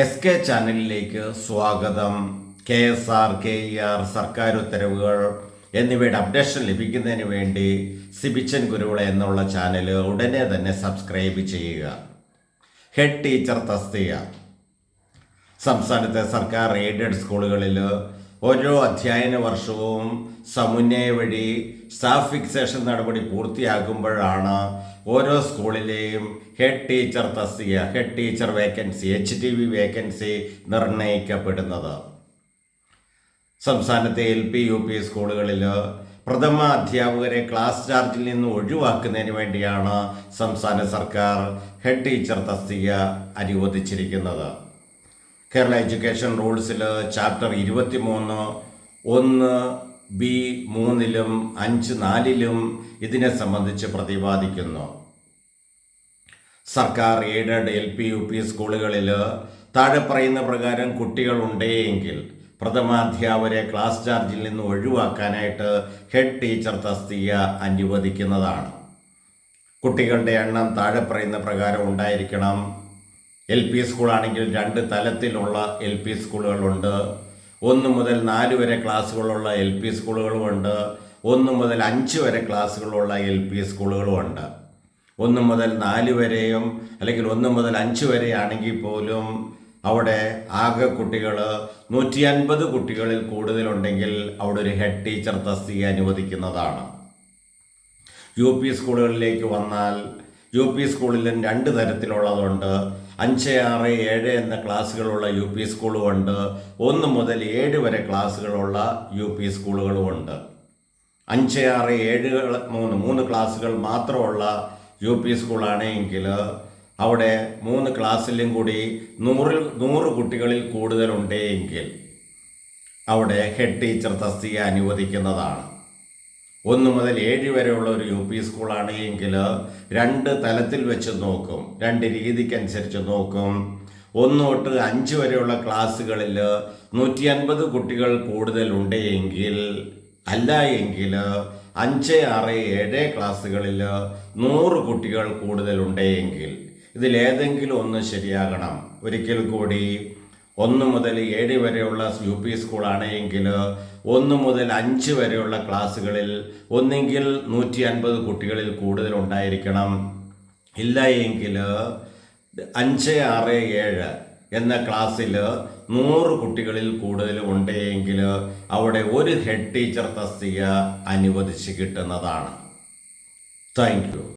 S K ചാനലിലേക്ക് സ്വാഗതം. K S R K E R സർക്കാർ ഉത്തരവുകൾ എന്നിവയുടെ അപ്ഡേഷൻ ലഭിക്കുന്നതിന് വേണ്ടി സിബിച്ചൻ ഗുരുവിള എന്നുള്ള ചാനൽ ഉടനെ തന്നെ സബ്സ്ക്രൈബ് ചെയ്യുക. ഹെഡ് ടീച്ചർ തസ്തിക. സംസ്ഥാനത്തെ സർക്കാർ എയ്ഡഡ് സ്കൂളുകളിൽ ഓരോ അധ്യയന വർഷവും സമുന്നയ വഴി സ്റ്റാഫ് ഫിക്സേഷൻ നടപടി പൂർത്തിയാകുമ്പോഴാണ് ഓരോ സ്കൂളിലെയും ഹെഡ് ടീച്ചർ തസ്തിക head teacher vacancy H T V vacancy നിർണയിക്കപ്പെടുന്നത്. സംസ്ഥാനത്തെ എൽ പി യു പി സ്കൂളുകളിൽ പ്രഥമ അധ്യാപകരെ ക്ലാസ് ചാർജിൽ നിന്ന് ഒഴിവാക്കുന്നതിന് വേണ്ടിയാണ് സംസ്ഥാന സർക്കാർ ഹെഡ് ടീച്ചർ തസ്തിക അനുവദിച്ചിരിക്കുന്നത്. കേരള എഡ്യൂക്കേഷൻ റൂൾസിൽ ചാപ്റ്റർ ഇരുപത്തി മൂന്ന് ഒന്ന് ബി മൂന്നിലും അഞ്ച് നാലിലും ഇതിനെ സംബന്ധിച്ച് പ്രതിപാദിക്കുന്നു. സർക്കാർ aided L P U P സ്കൂളുകളിൽ താഴെ പറയുന്ന പ്രകാരം കുട്ടികൾ കുട്ടികളുണ്ടെങ്കിൽ പ്രഥമാധ്യാപകരെ ക്ലാസ് ചാർജിൽ നിന്ന് ഒഴിവാക്കാനായിട്ട് ഹെഡ് ടീച്ചർ തസ്തിക അനുവദിക്കുന്നതാണ്. കുട്ടികളുടെ എണ്ണം താഴെ പറയുന്ന പ്രകാരം ഉണ്ടായിരിക്കണം. എൽ പി സ്കൂളാണെങ്കിൽ രണ്ട് തലത്തിലുള്ള എൽ പി സ്കൂളുകളുണ്ട്. ഒന്ന് മുതൽ നാല് വരെ ക്ലാസ്സുകളുള്ള എൽ പി സ്കൂളുകളുമുണ്ട്. ഒന്ന് മുതൽ അഞ്ച് വരെ ക്ലാസ്സുകളുള്ള എൽ പി സ്കൂളുകളുമുണ്ട്. ഒന്ന് മുതൽ നാല് വരെയും അല്ലെങ്കിൽ ഒന്ന് മുതൽ അഞ്ച് വരെ ആണെങ്കിൽ പോലും അവിടെ ആകെ കുട്ടികൾ നൂറ്റി അൻപത് കുട്ടികളിൽ കൂടുതലുണ്ടെങ്കിൽ അവിടെ ഒരു ഹെഡ് ടീച്ചർ തസ്തിക അനുവദിക്കുന്നതാണ്. യു പി സ്കൂളുകളിലേക്ക് വന്നാൽ യു പി സ്കൂളിലും രണ്ട് തരത്തിലുള്ളതുണ്ട്. അഞ്ച് ആറ് ഏഴ് എന്ന ക്ലാസ്സുകളുള്ള യു പി സ്കൂളുമുണ്ട്. ഒന്ന് മുതൽ ഏഴ് വരെ ക്ലാസ്സുകളുള്ള യു പി സ്കൂളുകളുമുണ്ട്. അഞ്ച് ആറ് ഏഴ് മൂന്ന് മൂന്ന് ക്ലാസ്സുകൾ മാത്രമുള്ള യു പി സ്കൂളാണെങ്കിൽ അവിടെ മൂന്ന് ക്ലാസ്സിലും കൂടി നൂറിൽ നൂറ് കുട്ടികളിൽ കൂടുതലുണ്ടെങ്കിൽ അവിടെ ഹെഡ് ടീച്ചർ തസ്തിക അനുവദിക്കുന്നതാണ്. ഒന്ന് മുതൽ ഏഴ് വരെയുള്ള ഒരു യു പി സ്കൂളാണ് എങ്കിൽ രണ്ട് തലത്തിൽ വെച്ച് നോക്കും രണ്ട് രീതിക്കനുസരിച്ച് നോക്കും. ഒന്ന് തൊട്ട് അഞ്ച് വരെയുള്ള ക്ലാസ്സുകളിൽ നൂറ്റി അൻപത് കുട്ടികൾ കൂടുതലുണ്ട് എങ്കിൽ അല്ല എങ്കിൽ അഞ്ച് ആറ് ഏഴ് ക്ലാസ്സുകളിൽ നൂറ് കുട്ടികൾ കൂടുതലുണ്ട് എങ്കിൽ ഇതിലേതെങ്കിലും ഒന്ന് ശരിയാകണം. ഒരിക്കൽ കൂടി ഒന്ന് മുതൽ ഏഴ് വരെയുള്ള യു പി സ്കൂളാണെങ്കിൽ ഒന്ന് മുതൽ അഞ്ച് വരെയുള്ള ക്ലാസ്സുകളിൽ ഒന്നെങ്കിൽ നൂറ്റി അൻപത് കുട്ടികളിൽ കൂടുതൽ ഉണ്ടായിരിക്കണം. ഇല്ല എങ്കിൽ അഞ്ച് ആറ് ഏഴ് എന്ന ക്ലാസ്സിൽ നൂറ് കുട്ടികളിൽ കൂടുതൽ ഉണ്ടെങ്കിൽ അവിടെ ഒരു ഹെഡ് ടീച്ചർ തസ്തിക അനുവദിച്ച് കിട്ടുന്നതാണ്. താങ്ക്